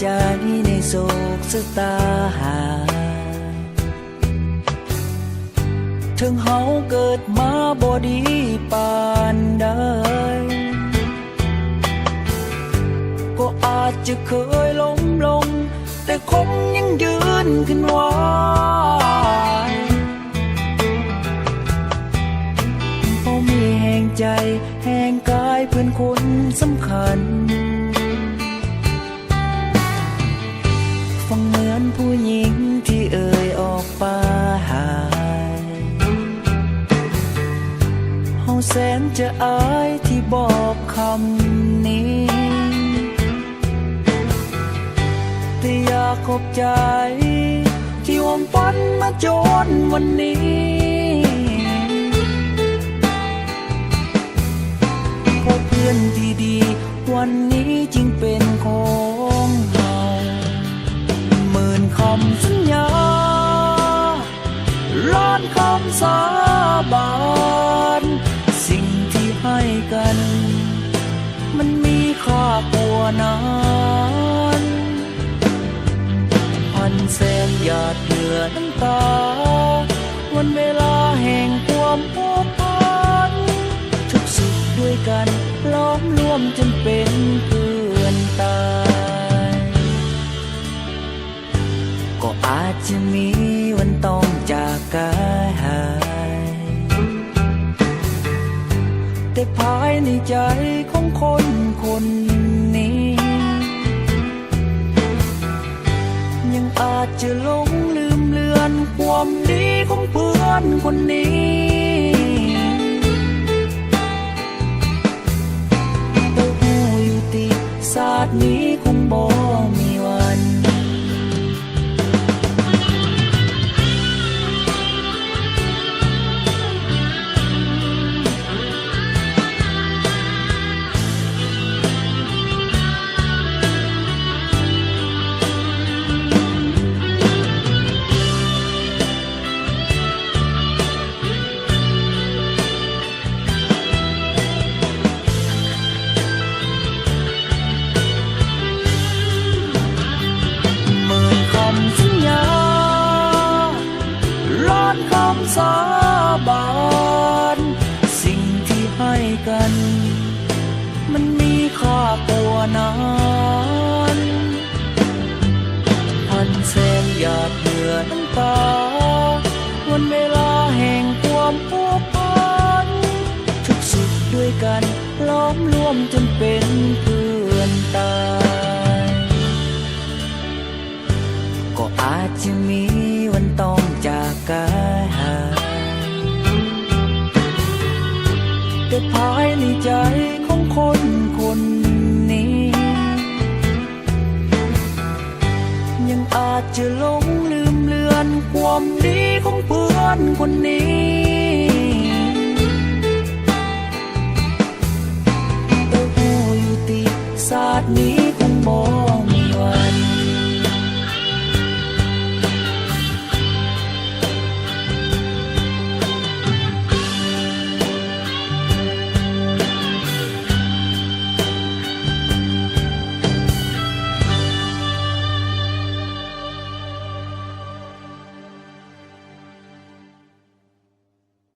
ใจในโศกสตาหา ถึงเฮาเกิดมาบ่ดีปานใดก็อาจจะเคยล้มลง แต่คงยังยืนขึ้นไหวเพราะมีแห่งใจแห่งกายเพื่อนคนสำคัญ แสนจะอายที่บอกคำนี้ แต่อยากขอบใจ ที่วมปันมาจนวันนี้พราะเพื่อนที่ดี วันนี้จึงเป็นของเราหมื่นคำสัญญาล้านคำสาบาน ให้กัน มันมีค่ากว่านั้น พันแสนหยาดเหงื่อน้ำตา วันเวลาแห่งความผูกพันทุกสุขด้วยกันล้อมรวมจนเป็นเพื่อนตาย ก็อาจจะมี ภายในใจของคนคนนี้ ยังอาจจะหลงลืมเลือนความดีของเพื่อนคนนี้ แต่หูอยู่ติศาสตร์นี้คงบอก ล้านคำสาบานสิ่งที่ให้กัน มันมีค่ากว่านั้นพันแสนหยาดเหงื่อน้ำตา วันเวลาแห่งความผูกพันทุกสุขด้วยกันล้อมรวมจนเป็นเพื่อนตาย ก็อาจจะมี คนคนนี้